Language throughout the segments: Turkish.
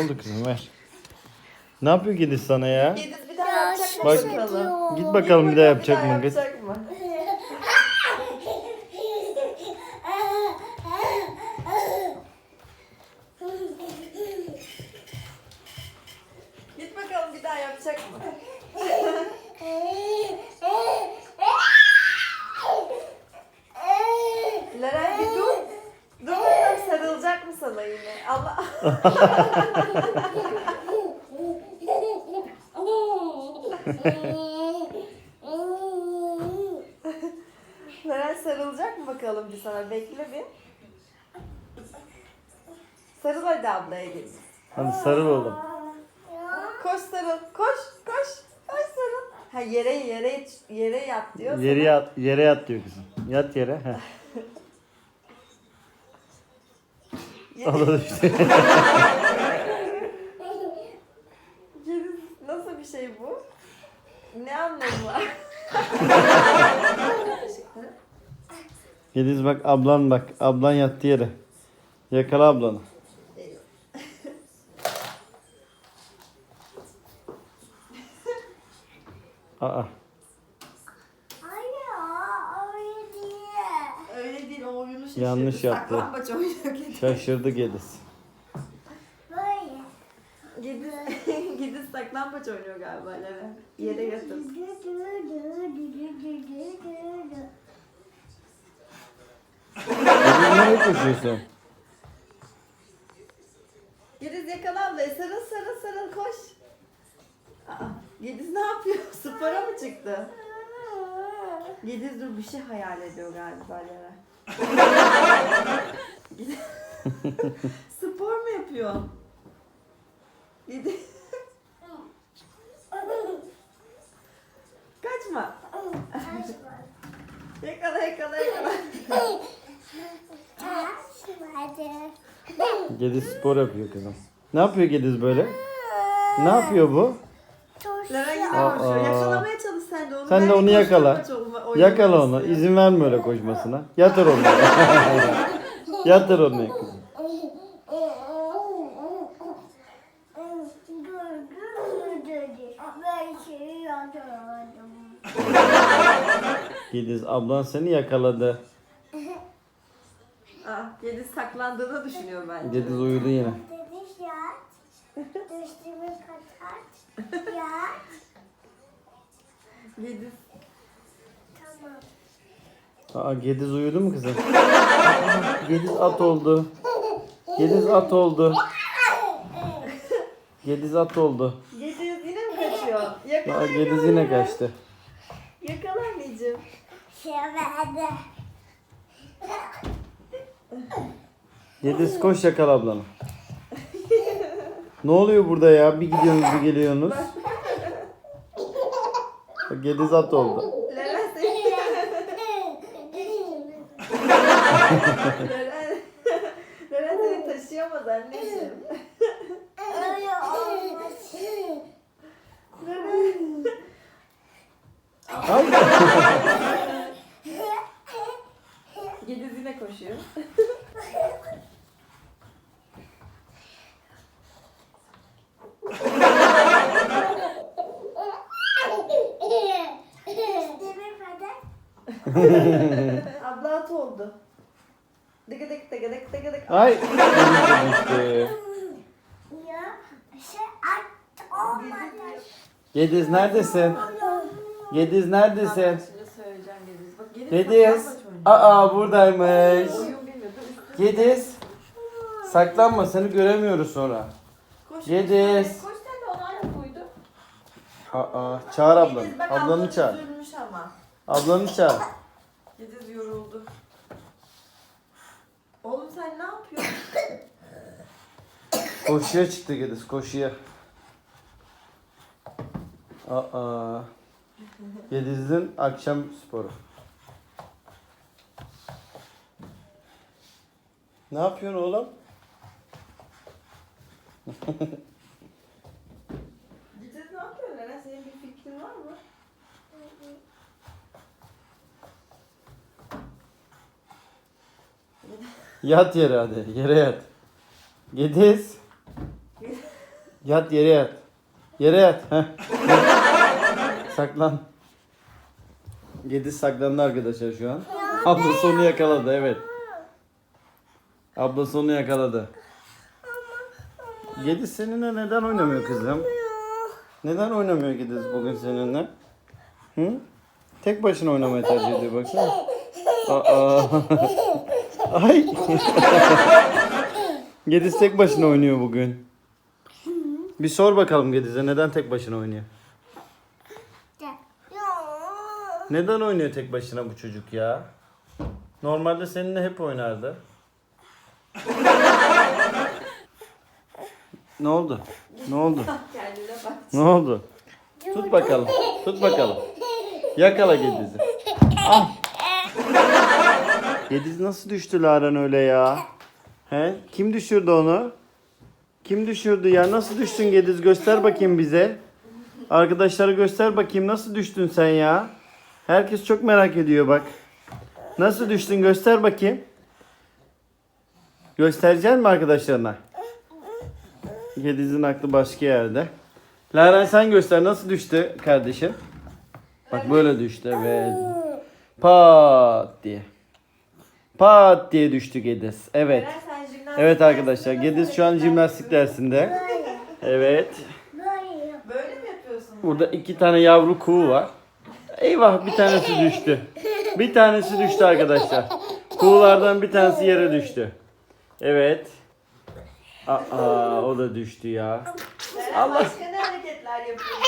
oldu kızım ver. Ne yapıyor Gediz sana ya? Yediz bir daha yapacak mı Bak- bakalım? Git bakalım bir daha yapacak mı kız? Yapacak mı? Git bakalım bir daha yapacak mı? Leren bir dur. Dur bakalım sarılacak mı sana yine? Leren sarılacak mı bakalım bir sana? Bekle bir. Sarıl hadi ablaya gel. Hadi sarıl oğlum. Koş sarıl. Koş, koş. Koş sarıl. Ha yere yere yere yat diyor. Yere sana. yat, yere yat diyor kızım. Yat yere. Heh. Düştü. Yeriz. Nasıl bir şey bu? Ne anlamı var? Gediz bak ablan bak. Ablan yattı yere. Yakala ablanı. Aa. Öyle değil o oyunu şaşırdı. Yanlış yaptı. Saklambaç. Şaşırdı Gediz. Gediz, Gediz saklambaç oynuyor galiba Leren. Yere yatır. Gediz nereye koşuyorsun? Gediz yakala ablayı. Sarıl sarıl sarıl koş. Aa, Gediz ne yapıyor? Spora mı çıktı? Gediz dur bir şey hayal ediyor galiba Leren. Spor mu yapıyor? Gediz. Kaçma. Yakala yakala yakala. Gediz spor yapıyor kızım. Ne yapıyor Gediz böyle? Ne yapıyor bu? Leren Aa. koşuyor. Yakalamaya çalış sen de onu. Sen de onu yakala. Yakala onu. İzin verme öyle koşmasına. Yatır onu. Yatır onu. Gediz ablan seni yakaladı. Aa, Gediz saklandığını düşünüyor bence. Gediz uyudu yine. Gediz. Aa Gediz uyudu mu kızım? Gediz at oldu. Gediz at oldu. Gediz at oldu. Gediz yine mi kaçıyor? Yakala Aa, Gediz yine kaçtı. Yakala anneciğim. Gediz koş yakala ablanı. Ne oluyor burada ya? Bir gidiyorsunuz bir geliyorsunuz. Gediz at oldu. Leren seni... Leren... Leren seni taşıyamaz anneciğim. Leren... Al. Gediz yine koşuyor. Abla at oldu. Dıgıdık dıgıdık dıgıdık. Ay. Gediz de düştü. Gediz neredesin? Gediz neredesin? Şimdi söyleyeceğim Gediz. Bak oynuyor. Aa buradaymış. Oyun bilmiyor. Gediz. Saklanma seni göremiyoruz sonra. Koş, Gediz. Koş sen de uydu. Aa çağır ablanı. Bak Ablanı ablan çağır. üzülmüş ama. Ablanı çağır. Gediz yoruldu. Oğlum sen ne yapıyorsun? Koşuya çıktı Gediz koşuya. Aa. Gediz'in akşam sporu. Ne yapıyorsun oğlum? Gediz ne yapıyorsun? Leren senin bir fikrin var mı? Yat yere hadi. Yere yat. Gediz. Yat yere yat. Yere yat. Saklan. Gediz saklandı arkadaşlar şu an. Ablası onu yakaladı evet. Ablası onu yakaladı. Gediz seninle neden oynamıyor kızım? Neden oynamıyor Gediz bugün seninle? Hı? Tek başına oynamayı tercih ediyor baksana. Aa. Ay. Gediz tek başına oynuyor bugün. Bir sor bakalım Gediz'e neden tek başına oynuyor? Neden oynuyor tek başına bu çocuk ya? Normalde seninle hep oynardı. ne oldu? Ne oldu? Kendine bak. Ne oldu? Tut bakalım. Tut bakalım. Yakala Gediz'i. Ah. Gediz nasıl düştü Laren öyle ya? He? Kim düşürdü onu? Kim düşürdü ya? Nasıl düştün Gediz? Göster bakayım bize. Arkadaşlara göster bakayım nasıl düştün sen ya? Herkes çok merak ediyor bak. Nasıl düştün göster bakayım. Gösterecek mi arkadaşlarına? Gediz'in aklı başka yerde. Laren sen göster nasıl düştü kardeşim? Bak böyle düştü evet. Pat diye. Pat diye düştü Gediz. Evet. Eren, sen jimnastik Evet arkadaşlar dersinde Gediz şu an böyle jimnastik dersinde. Evet. Böyle mi yapıyorsun? Burada iki tane yavru kuğu var. Eyvah bir tanesi düştü. Bir tanesi düştü arkadaşlar. Kuğulardan bir tanesi yere düştü. Evet. Aa o da düştü ya. Allah. başka ne hareketler yapıyorsun?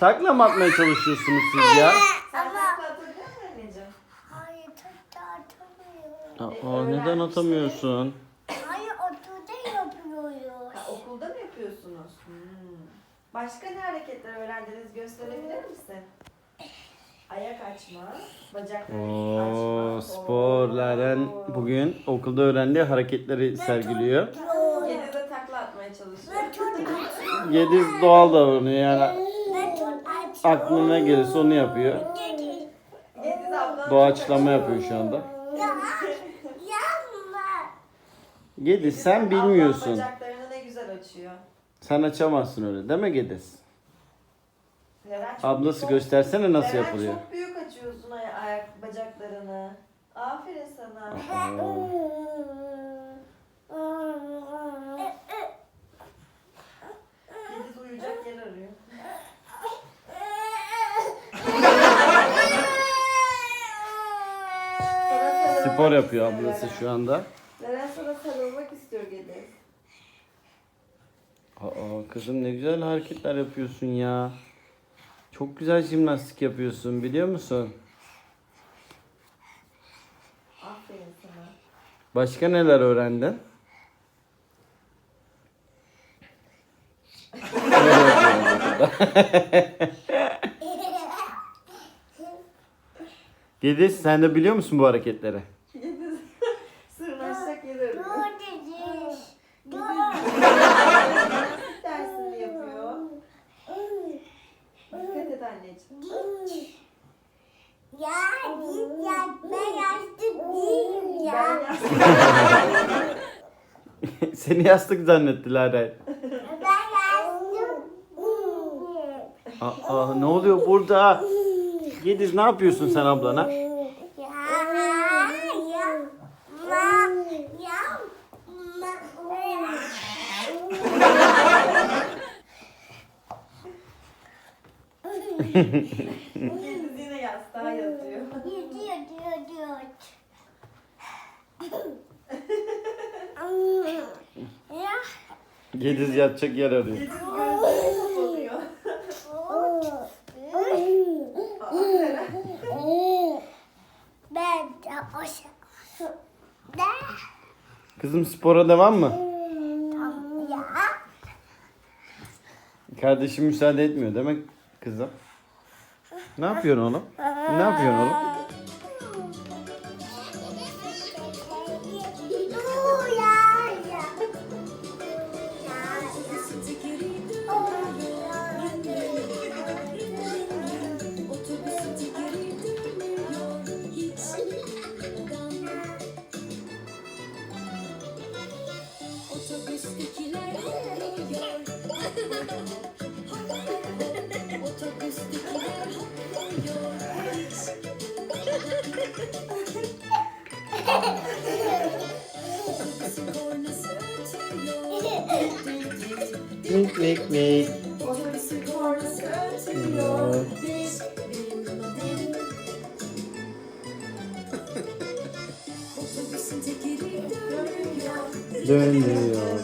Takla mı atmaya çalışıyorsunuz siz ya? Sen atabiliyor musun anneciğim? Hayır, Aa neden atamıyorsun? Hayır, oturda yapıyoruz. Ha, okulda mı yapıyorsunuz? Hmm. Başka ne hareketler öğrendiniz gösterebilir misin? Ayak açma, bacak Oo açma. sporların Oo. bugün okulda öğrendiği hareketleri sergiliyor. De takla atmaya çalışıyor. Gediz doğal davranıyor yani aklına ne gelirse onu yapıyor. Gediz ablan Doğaçlama yapıyor şu anda. Ya, yapma. Gediz sen bilmiyorsun. bacaklarını ne güzel açıyor. Sen açamazsın öyle değil mi Gediz? Leren çok- Ablası çok- göstersene nasıl Leren yapılıyor. çok büyük açıyorsun ay- ayak bacaklarını. Aferin sana. Gediz uyuyacak yer arıyor. Spor yapıyor ablası şu anda. Leren sana sarılmak istiyor Gediz. Aa kızım ne güzel hareketler yapıyorsun ya. Çok güzel jimnastik yapıyorsun biliyor musun? Aferin sana. Başka neler öğrendin? Gediz sen de biliyor musun bu hareketleri? Gediz sırnaşacak yer arıyor. Dur dedi. Jimnastik dersini yapıyor. Dikkat et anneciğim. Ya, git ya, ben yaşlı değilim ya. Ben yastık Seni yastık zannettiler. değilim. Aa ne oluyor burada? Gediz ne yapıyorsun sen ablana? Ya, yapma, yapma. Gediz yine yastığa yatıyor. Gidiyor, diyor, diyor. Ya, Gediz yatacak yer arıyor. Gediz gözlerini kapatıyor. ben de o şey- Kızım spora devam mı? ya Kardeşim müsaade etmiyor demek kızım. Ne yapıyorsun oğlum? Ne yapıyorsun oğlum? Otobüstekiler havlıyor Otobüstekiler havlıyor Otobüsün kornası ötüyor Mik mik mik Otobüsün kornası ötüyor Otobüsün tekeri dönüyor dönüyor.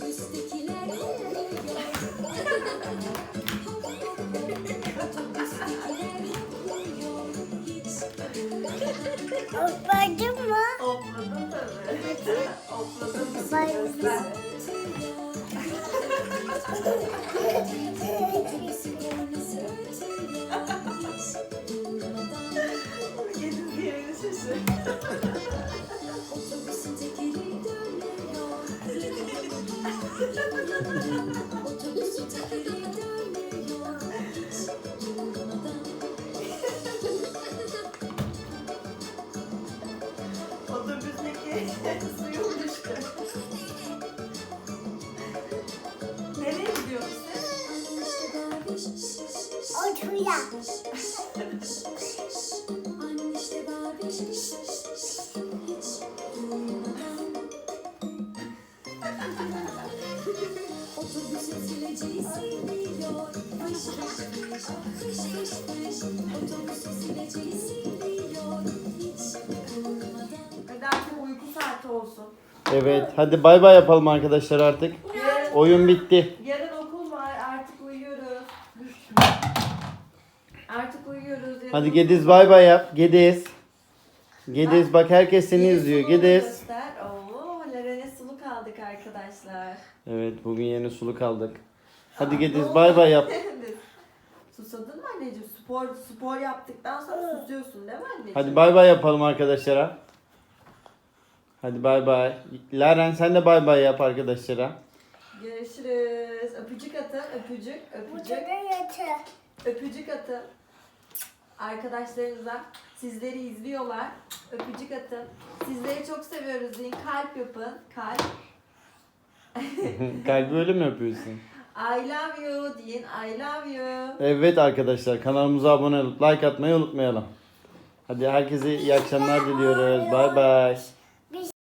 Hopladım? Hopladın tabii. Mı? Vay. Göster. Otobüsün kornası Evet hadi bay bay yapalım arkadaşlar artık. Yarın, Oyun bitti. yarın okul var artık uyuyoruz. Artık uyuyoruz. Yarın Hadi Gediz bay bay yap. Gediz. Gediz bak herkes seni izliyor. Gediz. göster. Oo, Larene suluk aldık arkadaşlar. Evet bugün yeni sulu kaldık. Hadi Gediz bay bay yap. Susadın mı anneciğim? Spor spor yaptıktan sonra susuyorsun değil mi anneciğim? Hadi bay bay yapalım arkadaşlara. Hadi bay bay. Laren sen de bay bay yap arkadaşlara. Görüşürüz. Öpücük atın. Öpücük. Öpücük. Öpücük atın. Arkadaşlarınıza. Sizleri izliyorlar. Öpücük atın. Sizleri çok seviyoruz deyin. Kalp yapın. Kalp. Kalbi öyle mi yapıyorsun? I love you deyin. I love you. Evet arkadaşlar kanalımıza abone olup like atmayı unutmayalım. Hadi herkese iyi akşamlar diliyoruz. Bay bay.